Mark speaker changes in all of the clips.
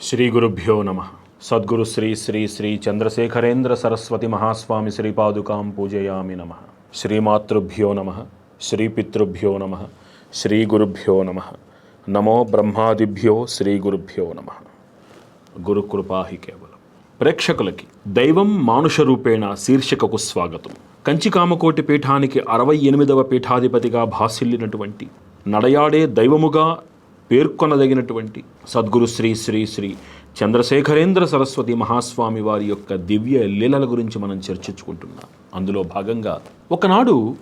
Speaker 1: శ్రీ గురుభ్యో నమ. సద్గురు శ్రీ శ్రీ శ్రీ చంద్రశేఖరేంద్ర సరస్వతి మహాస్వామి శ్రీపాదుకాం పూజయామి నమ. శ్రీమాతృభ్యో నమ. శ్రీపితృభ్యో నమ. శ్రీ గురుభ్యో నమ. నమో బ్రహ్మాదిభ్యో శ్రీ గురుభ్యో నమ గురుకృపాహి కేవలం. ప్రేక్షకులకి దైవం మానుష రూపేణ శీర్షికకు స్వాగతం. కంచికామకోటి పీఠానికి అరవై ఎనిమిదవ పీఠాధిపతిగా భాసిల్లినటువంటి నడయాడే దైవముగా పేర్కొనదగినటువంటి సద్గురు శ్రీ శ్రీ శ్రీ చంద్రశేఖరేంద్ర సరస్వతి మహాస్వామి వారి యొక్క దివ్య లీలల గురించి మనం చర్చించుకుంటున్నాం. అందులో భాగంగా ఒకనాడు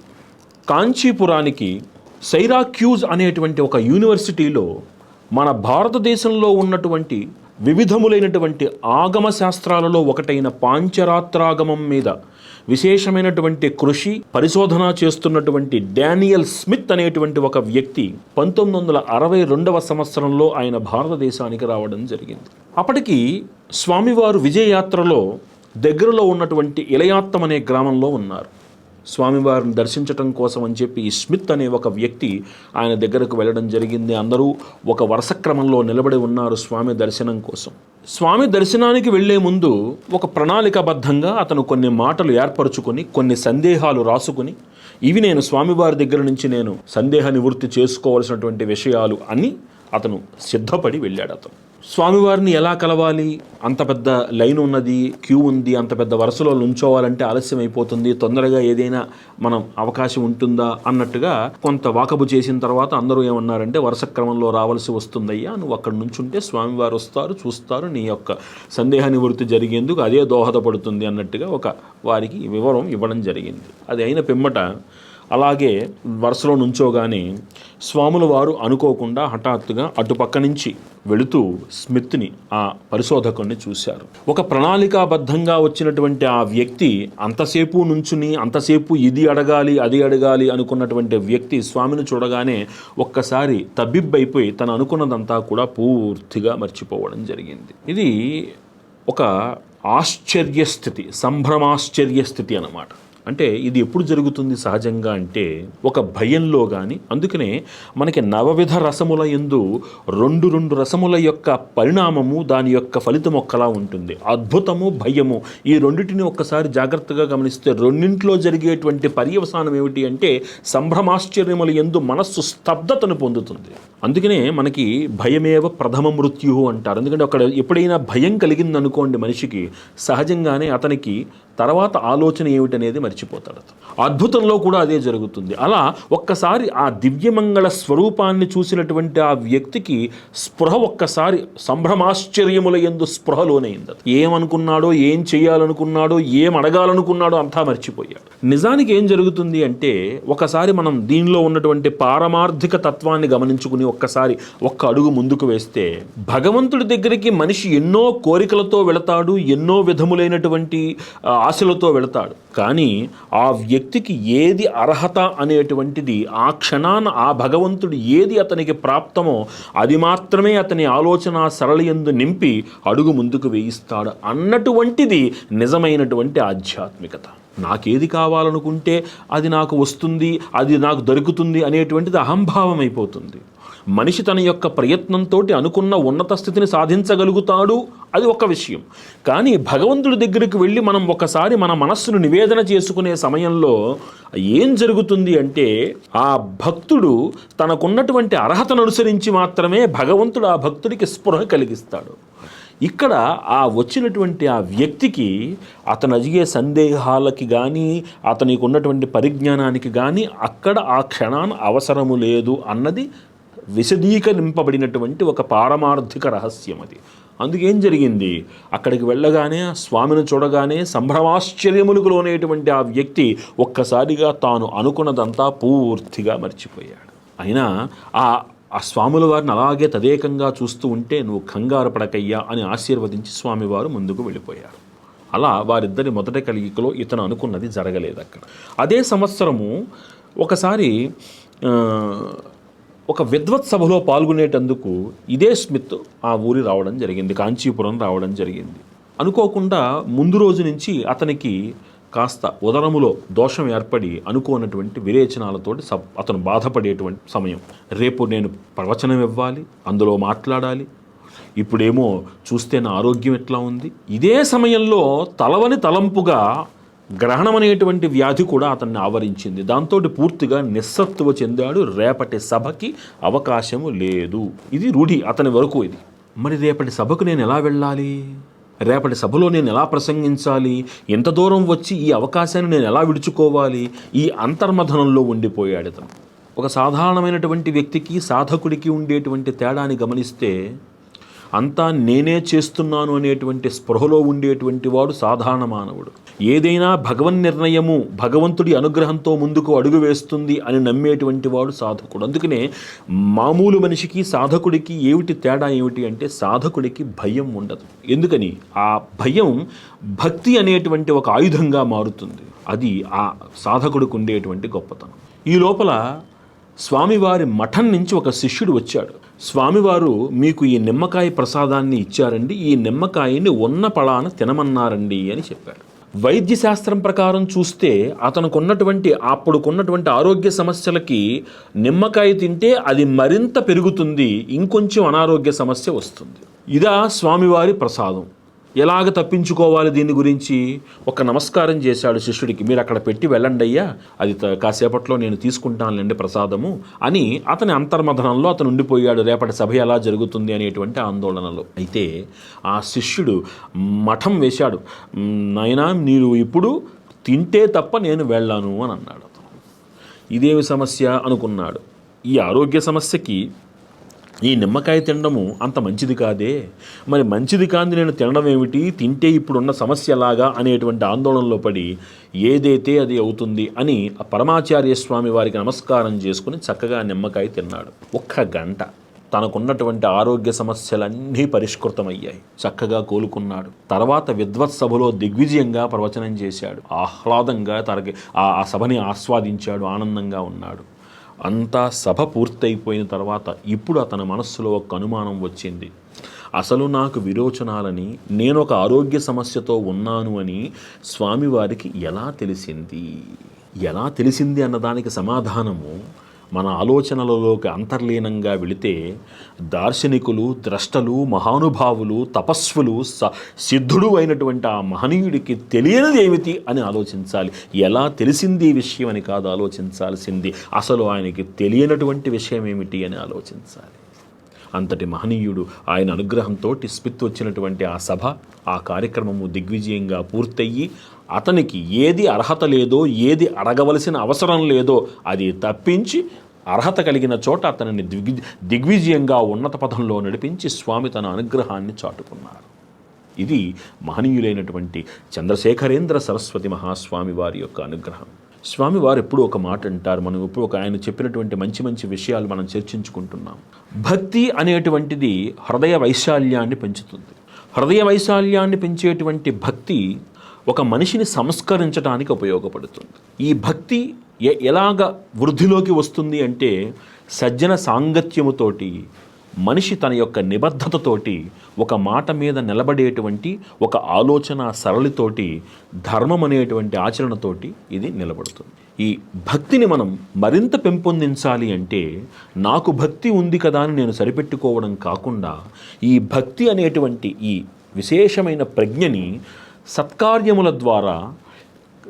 Speaker 1: కాంచీపురానికి సైరాక్యూజ్ అనేటువంటి ఒక యూనివర్సిటీలో మన భారతదేశంలో ఉన్నటువంటి వివిధములైనటువంటి ఆగమ శాస్త్రాలలో ఒకటైన పాంచరాత్రాగమం మీద విశేషమైనటువంటి కృషి పరిశోధన చేస్తున్నటువంటి డానియల్ స్మిత్ అనేటువంటి ఒక వ్యక్తి పంతొమ్మిది వందల అరవై రెండవ సంవత్సరంలో ఆయన భారతదేశానికి రావడం జరిగింది. అప్పటికి స్వామివారు విజయయాత్రలో దగ్గరలో ఉన్నటువంటి ఇలయాత్తం అనే గ్రామంలో ఉన్నారు. స్వామివారిని దర్శించటం కోసం అని చెప్పి ఈ స్మిత్ అనే ఒక వ్యక్తి ఆయన దగ్గరకు వెళ్ళడం జరిగింది. అందరూ ఒక వరుస క్రమంలో నిలబడి ఉన్నారు స్వామి దర్శనం కోసం. స్వామి దర్శనానికి వెళ్ళే ముందు ఒక ప్రణాళికాబద్ధంగా అతను కొన్ని మాటలు ఏర్పరచుకొని కొన్ని సందేహాలు రాసుకుని ఇవి నేను స్వామివారి దగ్గర నుంచి నేను సందేహ నివృత్తి చేసుకోవాల్సినటువంటి విషయాలు అని అతను సిద్ధపడి వెళ్ళాడు అతను. స్వామివారిని ఎలా కలవాలి? అంత పెద్ద లైన్ ఉన్నది క్యూ ఉంది అంత పెద్ద వరుసలో నుంచోవాలంటే ఆలస్యం అయిపోతుంది. తొందరగా ఏదైనా మనం అవకాశం ఉంటుందా అన్నట్టుగా కొంత వాకబు చేసిన తర్వాత అందరూ ఏమన్నారంటే వరుస క్రమంలో రావాల్సి వస్తుందయ్యా నువ్వు అక్కడ నుంచుంటే స్వామివారు వస్తారు చూస్తారు నీ యొక్క సందేహ నివృత్తి జరిగేందుకు అదే దోహదపడుతుంది అన్నట్టుగా ఒక వారికి వివరం ఇవ్వడం జరిగింది. అది అయిన పిమ్మట అలాగే వరుసలో నుంచోగానే స్వాముల వారు అనుకోకుండా హఠాత్తుగా అటుపక్క నుంచి వెళుతూ స్మిత్ని ఆ పరిశోధకుణ్ణి చూశారు. ఒక ప్రణాళికాబద్ధంగా వచ్చినటువంటి ఆ వ్యక్తి అంతసేపు నుంచుని అంతసేపు ఇది అడగాలి అది అడగాలి అనుకున్నటువంటి వ్యక్తి స్వామిని చూడగానే ఒక్కసారి తబ్బిబ్బైపోయి తను అనుకున్నదంతా కూడా పూర్తిగా మర్చిపోవడం జరిగింది. ఇది ఒక ఆశ్చర్య స్థితి సంభ్రమాశ్చర్య స్థితి అన్నమాట. అంటే ఇది ఎప్పుడు జరుగుతుంది సహజంగా అంటే ఒక భయంలో కానీ అందుకనే మనకి నవవిధ రసముల ఎందు రెండు రెండు రసముల యొక్క పరిణామము దాని యొక్క ఫలితం ఒక్కలా ఉంటుంది. అద్భుతము భయము ఈ రెండింటిని ఒక్కసారి జాగ్రత్తగా గమనిస్తే రెండింటిలో జరిగేటువంటి పర్యవసానం ఏమిటి అంటే సంభ్రమాశ్చర్యముల ఎందు మనస్సు స్తబ్దతను పొందుతుంది. అందుకనే మనకి భయమేవ ప్రథమ మృత్యు అంటారు. ఎందుకంటే అక్కడ ఎప్పుడైనా భయం కలిగిందనుకోండి మనిషికి సహజంగానే అతనికి తర్వాత ఆలోచన ఏమిటనేది మర్చిపోతాడు అద్భుతంలో కూడా అదే జరుగుతుంది. అలా ఒక్కసారి ఆ దివ్యమంగళ స్వరూపాన్ని చూసినటువంటి ఆ వ్యక్తికి స్పృహ ఒక్కసారి సంభ్రమాశ్చర్యముల ఎందు స్పృహలోనైంది ఏమనుకున్నాడో ఏం చేయాలనుకున్నాడో ఏం అడగాలనుకున్నాడో అంతా మర్చిపోయాడు. నిజానికి ఏం జరుగుతుంది అంటే ఒకసారి మనం దీనిలో ఉన్నటువంటి పారమార్థిక తత్వాన్ని గమనించుకుని ఒక్కసారి ఒక్క అడుగు ముందుకు వేస్తే భగవంతుడి దగ్గరికి మనిషి ఎన్నో కోరికలతో వెళతాడు ఎన్నో విధములైనటువంటి ఆశలతో వెళతాడు. కానీ ఆ వ్యక్తికి ఏది అర్హత అనేటువంటిది ఆ క్షణాన ఆ భగవంతుడు ఏది అతనికి ప్రాప్తమో అది మాత్రమే అతని ఆలోచన సరళియందు నింపి అడుగు ముందుకు వేయిస్తాడు అన్నటువంటిది నిజమైనటువంటి ఆధ్యాత్మికత. నాకేది కావాలనుకుంటే అది నాకు వస్తుంది అది నాకు దొరుకుతుంది అనేటువంటిది అహంభావం అయిపోతుంది మనిషి తన యొక్క ప్రయత్నంతో అనుకున్న ఉన్నత స్థితిని సాధించగలుగుతాడు అది ఒక విషయం. కానీ భగవంతుడి దగ్గరికి వెళ్ళి మనం ఒకసారి మన మనస్సును నివేదన చేసుకునే సమయంలో ఏం జరుగుతుంది అంటే ఆ భక్తుడు తనకున్నటువంటి అర్హతను అనుసరించి మాత్రమే భగవంతుడు ఆ భక్తుడికి స్పృహ కలిగిస్తాడు. ఇక్కడ ఆ వచ్చినటువంటి ఆ వ్యక్తికి అతను అడిగే సందేహాలకి కానీ అతనికి ఉన్నటువంటి పరిజ్ఞానానికి కానీ అక్కడ ఆ క్షణాన అవసరము లేదు అన్నది విశదీకరింపబడినటువంటి ఒక పారమార్థిక రహస్యం అది అందుకేం జరిగింది? అక్కడికి వెళ్ళగానే ఆ స్వామిని చూడగానే సంభ్రమాశ్చర్యములకు లోనేటువంటి ఆ వ్యక్తి ఒక్కసారిగా తాను అనుకున్నదంతా పూర్తిగా మర్చిపోయాడు. అయినా ఆ ఆ స్వాముల వారిని అలాగే తదేకంగా చూస్తూ ఉంటే నువ్వు కంగారు పడకయ్యా అని ఆశీర్వదించి స్వామివారు ముందుకు వెళ్ళిపోయారు. అలా వారిద్దరి మొదటి కలిగికలో ఇతను అనుకున్నది జరగలేదు అక్కడ. అదే సంవత్సరము ఒకసారి ఒక విద్వత్ సభలో పాల్గొనేటందుకు ఇదే స్మిత్ ఆ ఊరి రావడం జరిగింది కాంచీపురం రావడం జరిగింది. అనుకోకుండా ముందు రోజు నుంచి అతనికి కాస్త ఉదరములో దోషం ఏర్పడి అనుకోనటువంటి విరేచనాలతోటి సబ్ అతను బాధపడేటువంటి సమయం. రేపు నేను ప్రవచనం ఇవ్వాలి అందులో మాట్లాడాలి. ఇప్పుడేమో చూస్తే నా ఆరోగ్యం ఎట్లా ఉంది? ఇదే సమయంలో తలవని తలంపుగా గ్రహణం అనేటువంటి వ్యాధి కూడా అతన్ని ఆవరించింది. దాంతో పూర్తిగా నిస్సత్తువ చెందాడు. రేపటి సభకి అవకాశము లేదు. ఇది రూఢి అతని వరకు ఇది. మరి రేపటి సభకు నేను ఎలా వెళ్ళాలి? రేపటి సభలో నేను ఎలా ప్రసంగించాలి? ఎంత దూరం వచ్చి ఈ అవకాశాన్ని నేను ఎలా విడుచుకోవాలి? ఈ అంతర్మథనంలో ఉండిపోయాడు అతను. ఒక సాధారణమైనటువంటి వ్యక్తికి సాధకుడికి ఉండేటువంటి తేడాని గమనిస్తే అంతా నేనే చేస్తున్నాను అనేటువంటి స్పృహలో ఉండేటువంటి వాడు సాధారణ మానవుడు. ఏదైనా భగవన్ నిర్ణయము భగవంతుడి అనుగ్రహంతో ముందుకు అడుగు వేస్తుంది అని నమ్మేటువంటి వాడు సాధకుడు. అందుకనే మామూలు మనిషికి సాధకుడికి ఏమిటి తేడా ఏమిటి అంటే సాధకుడికి భయం ఉండదు. ఎందుకని? ఆ భయం భక్తి అనేటువంటి ఒక ఆయుధంగా మారుతుంది. అది ఆ సాధకుడికి ఉండేటువంటి గొప్పతనం. ఈ లోపల స్వామివారి మఠం నుంచి ఒక శిష్యుడు వచ్చాడు. స్వామివారు మీకు ఈ నిమ్మకాయ ప్రసాదాన్ని ఇచ్చారండి ఈ నిమ్మకాయని ఉన్న పళాన తినమన్నారండి అని చెప్పారు. వైద్య శాస్త్రం ప్రకారం చూస్తే అతనికి ఉన్నటువంటి అప్పుడుకున్నటువంటి ఆరోగ్య సమస్యలకి నిమ్మకాయ తింటే అది మరింత పెరుగుతుంది ఇంకొంచెం అనారోగ్య సమస్య వస్తుంది. ఇదా స్వామివారి ప్రసాదం. ఎలాగ తప్పించుకోవాలి దీని గురించి ఒక నమస్కారం చేశాడు శిష్యుడికి. మీరు అక్కడ పెట్టి వెళ్ళండి అయ్యా అది త- కాసేపట్లో నేను తీసుకుంటానులేండి ప్రసాదము అని అతని అంతర్మథనంలో అతను ఉండిపోయాడు. రేపటి సభ ఎలా జరుగుతుంది? అనేటువంటి ఆందోళనలో. అయితే ఆ శిష్యుడు మఠం వేశాడు. "మ్, నాయనా మీరు ఇప్పుడు తింటే తప్ప నేను వెళ్ళాను అని అన్నాడు అతను. ఇదేమి సమస్య? అనుకున్నాడు. ఈ ఆరోగ్య సమస్యకి ఈ నిమ్మకాయ తినడము అంత మంచిది కాదే. మరి మంచిది కాదు నేను తినడం ఏమిటి? తింటే ఇప్పుడున్న సమస్య ఎలాగా అనేటువంటి ఆందోళనలో పడి ఏదైతే అది అవుతుంది అని ఆ పరమాచార్య స్వామి వారికి నమస్కారం చేసుకుని చక్కగా నిమ్మకాయ తిన్నాడు. ఒక్క గంట తనకున్నటువంటి ఆరోగ్య సమస్యలన్నీ పరిష్కృతమయ్యాయి. చక్కగా కోలుకున్నాడు. తర్వాత విద్వత్ సభలో దిగ్విజయంగా ప్రవచనం చేశాడు. ఆహ్లాదంగా తనకి ఆ సభని ఆస్వాదించాడు ఆనందంగా ఉన్నాడు. అంతా సభ పూర్తయిపోయిన తర్వాత ఇప్పుడు అతని మనస్సులో ఒక అనుమానం వచ్చింది. అసలు నాకు విరోచనాలని నేను ఒక ఆరోగ్య సమస్యతో ఉన్నాను అని స్వామివారికి ఎలా తెలిసింది? ఎలా తెలిసింది అన్నదానికి సమాధానము? మన ఆలోచనలలోకి అంతర్లీనంగా వెళితే దార్శనికులు ద్రష్టలు మహానుభావులు తపస్సులు స సిద్ధుడు అయినటువంటి ఆ మహనీయుడికి తెలియనిది ఏమిటి అని ఆలోచించాలి. ఎలా తెలిసింది ఈ విషయం అని కాదు ఆలోచించాల్సింది. అసలు ఆయనకి తెలియనటువంటి విషయం ఏమిటి అని ఆలోచించాలి. అంతటి మహనీయుడు ఆయన అనుగ్రహంతో స్పిత్ వచ్చినటువంటి ఆ సభ ఆ కార్యక్రమము దిగ్విజయంగా పూర్తయ్యి అతనికి ఏది అర్హత లేదో ఏది అడగవలసిన అవసరం లేదో అది తప్పించి అర్హత కలిగిన చోట అతనిని దిగ్వి దిగ్విజయంగా ఉన్నత పదంలో నడిపించి స్వామి తన అనుగ్రహాన్ని చాటుకున్నారు. ఇది మహనీయులైనటువంటి చంద్రశేఖరేంద్ర సరస్వతి మహాస్వామి వారి యొక్క అనుగ్రహం. స్వామివారు ఎప్పుడు ఒక మాట అంటారు మనం ఇప్పుడు ఒక ఆయన చెప్పినటువంటి మంచి మంచి విషయాలు మనం చర్చించుకుంటున్నాం. భక్తి అనేటువంటిది హృదయ వైశాల్యాన్ని పెంచుతుంది. హృదయ వైశాల్యాన్ని పెంచేటువంటి భక్తి ఒక మనిషిని సంస్కరించడానికి ఉపయోగపడుతుంది. ఈ భక్తి ఎలాగ వృద్ధిలోకి వస్తుంది అంటే సజ్జన సాంగత్యముతోటి మనిషి తన యొక్క నిబద్ధతతోటి ఒక మాట మీద నిలబడేటువంటి ఒక ఆలోచన సరళితోటి ధర్మం అనేటువంటి ఆచరణతోటి ఇది నిలబడుతుంది. ఈ భక్తిని మనం మరింత పెంపొందించాలి అంటే నాకు భక్తి ఉంది కదా అని నేను సరిపెట్టుకోవడం కాకుండా ఈ భక్తి అనేటువంటి ఈ విశేషమైన ప్రజ్ఞని సత్కార్యముల ద్వారా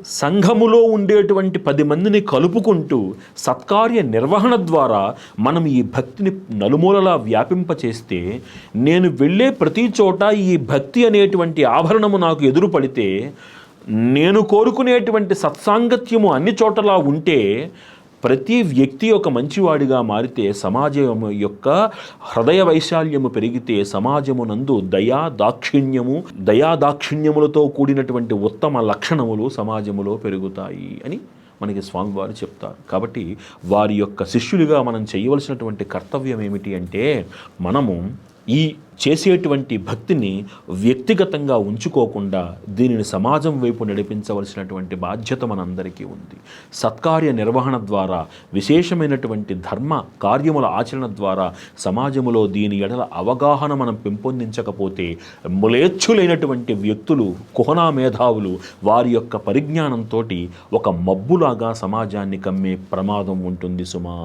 Speaker 1: సంఘములో ఉండేటువంటి పది మందిని కలుపుకుంటూ సత్కార్య నిర్వహణ ద్వారా మనం ఈ భక్తిని నలుమూలలా వ్యాపింపచేస్తే నేను వెళ్ళే ప్రతి చోట ఈ భక్తి అనేటువంటి ఆభరణము నాకు ఎదురు పడితే నేను కోరుకునేటువంటి సత్సాంగత్యము అన్ని చోటలా ఉంటే ప్రతి వ్యక్తి ఒక మంచివాడిగా మారితే సమాజం యొక్క హృదయ వైశాల్యము పెరిగితే సమాజమునందు దయా దాక్షిణ్యము దయా దాక్షిణ్యములతో కూడినటువంటి ఉత్తమ లక్షణములు సమాజములో పెరుగుతాయి అని మనకి స్వామివారు చెప్తారు. కాబట్టి వారి యొక్క శిష్యులుగా మనం చేయవలసినటువంటి కర్తవ్యం ఏమిటి అంటే మనము ఈ చేసేటువంటి భక్తిని వ్యక్తిగతంగా ఉంచుకోకుండా దీనిని సమాజం వైపు నడిపించవలసినటువంటి బాధ్యత మనందరికీ ఉంది. సత్కార్య నిర్వహణ ద్వారా విశేషమైనటువంటి ధర్మ కార్యముల ఆచరణ ద్వారా సమాజములో దీని ఎడల అవగాహన మనం పెంపొందించకపోతే ములేచ్ఛులైనటువంటి వ్యక్తులు కుహనా మేధావులు వారి యొక్క పరిజ్ఞానంతో ఒక మబ్బులాగా సమాజాన్ని కమ్మే ప్రమాదం ఉంటుంది సుమా.